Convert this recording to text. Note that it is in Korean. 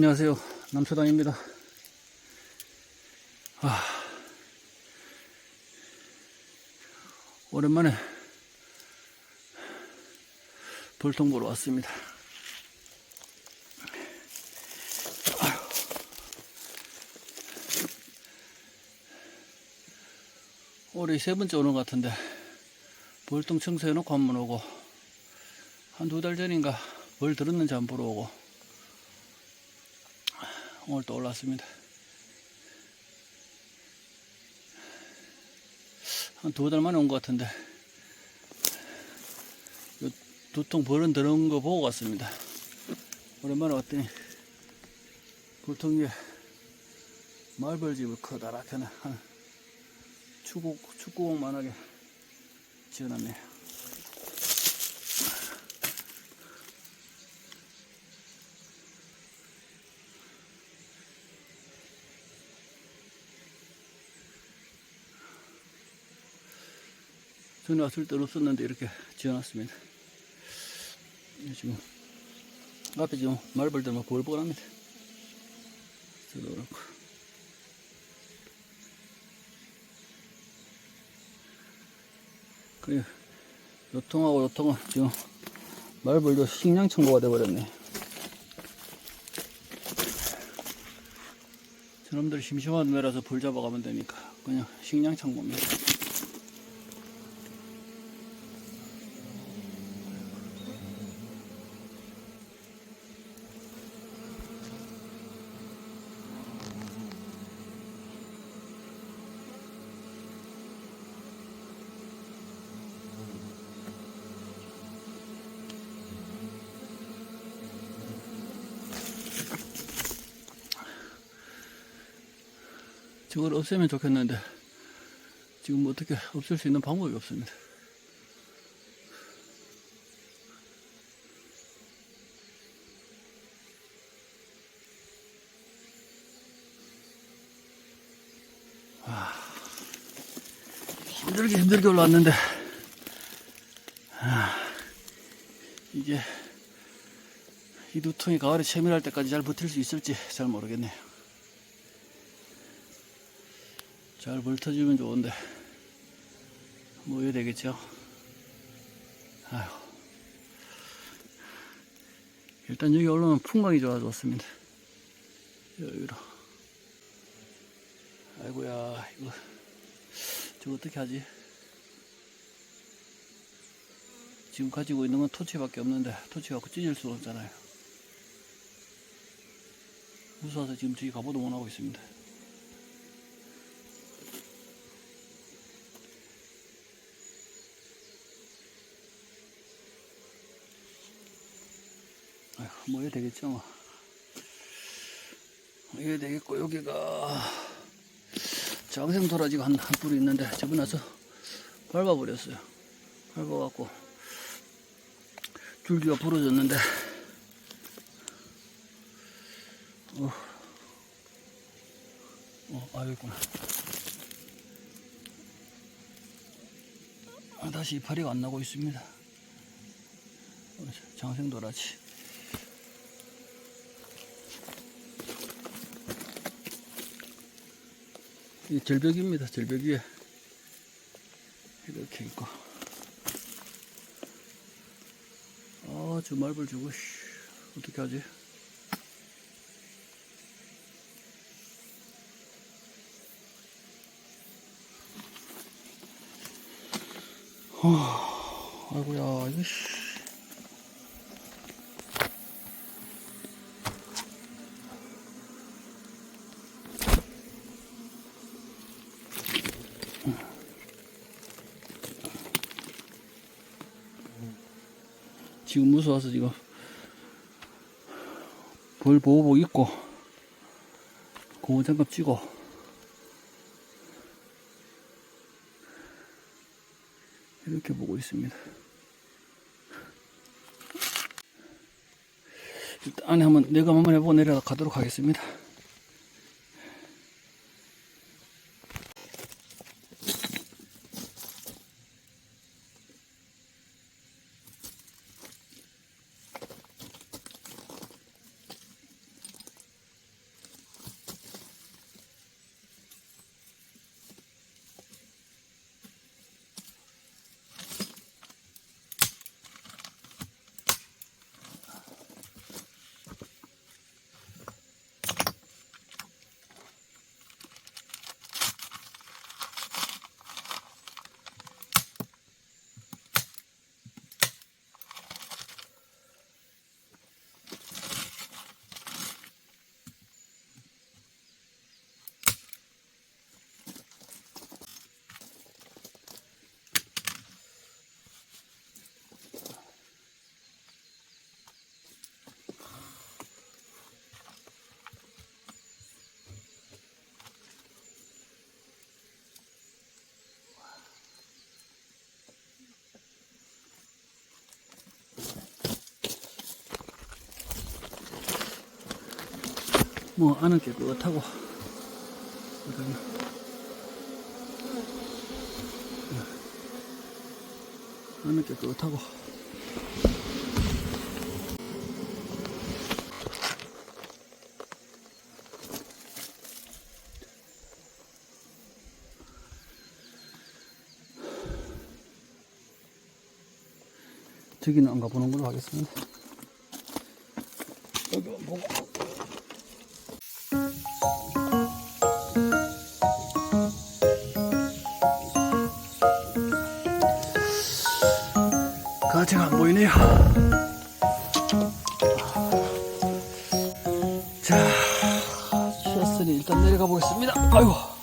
안녕하세요. 남초당입니다. 아, 오랜만에 돌통 보러 왔습니다. 올해 세 번째 오는 것 같은데 벌통 청소해놓고 한 번 오고 한 두 달 전인가 벌 들었는지 한번 보러 오고 오늘 또 올랐습니다. 한 두 달 만에 온 것 같은데 두통 벌은 들어온 거 보고 갔습니다. 오랜만에 왔더니 불통 위에 말벌집을 커다랗게 한 축구, 축구공만하게 지어놨네요. 전에 왔을 때는 없었는데 이렇게 지어놨습니다. 이 지금 앞에 지금 말벌들만 보글보글합니다. 그렇고. 그래 요통하고 요통은 지금 말벌도 식량 청구가 돼버렸네. 저놈들 심심한 데라서 불 잡아가면 되니까 그냥 식량 창고입니다. 저걸 없애면 좋겠는데 지금 뭐 어떻게 없앨 수 있는 방법이 없습니다. 아, 힘들게 힘들게 올라왔는데 아, 이게 이 두통이 가을에 채밀할 때까지 잘 버틸 수 있을지 잘 모르겠네요. 잘 벌터지면 좋은데 뭐 해야 되겠죠? 아휴. 일단 여기 올라오면 풍광이 좋아 좋습니다. 여기로. 아이고야 이거 저거 어떻게 하지? 지금 가지고 있는 건 토치밖에 없는데 토치 갖고 찢을 수 없잖아요. 무서워서 지금 저기 가보도 못하고 있습니다 아이고, 뭐 해야 되겠죠, 뭐. 이게 되겠고, 여기가, 장생 도라지가 한, 한 뿌리 있는데, 저번에 와서 밟아버렸어요. 밟아갖고, 줄기가 부러졌는데, 어, 어, 아, 여기 있구나. 아, 다시 이파리가 안 나고 있습니다. 어, 장생 도라지. 이 절벽입니다. 절벽 위에 이렇게 있고 아저 말벌 주고 씨, 어떻게 하지? 아, 아이고야 이거 지금 무서워서 지금 벌 보호복 입고 고무 장갑 쥐고 이렇게 보고 있습니다. 일단 안에 한번 내가 한번 해보고 내려가 가도록 하겠습니다. 뭐 안은 깨끗하고 그다음에 안은 깨끗하고 저기는 안 가보는 걸로 하겠습니다. 여기 보고. 가지가 안 보이네요. 자, 쉬었으니 일단 내려가 보겠습니다. 아이고.